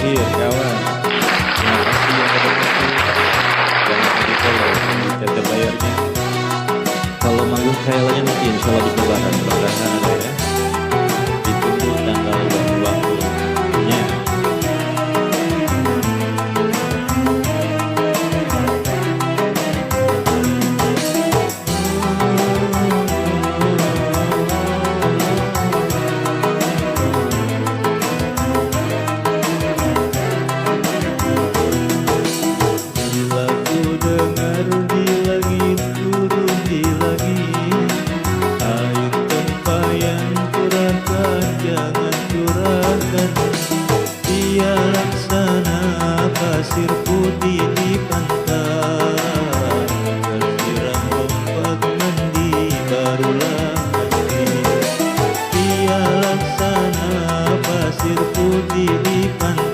iya kawan. Terima kasih yang udah nonton. Jangan di follow. Kita bayarnya. Kalau manggung kayaknya pasir putih di pantai Tersiram ombak mandi barulah mandi Dia laksana pasir putih di pantai.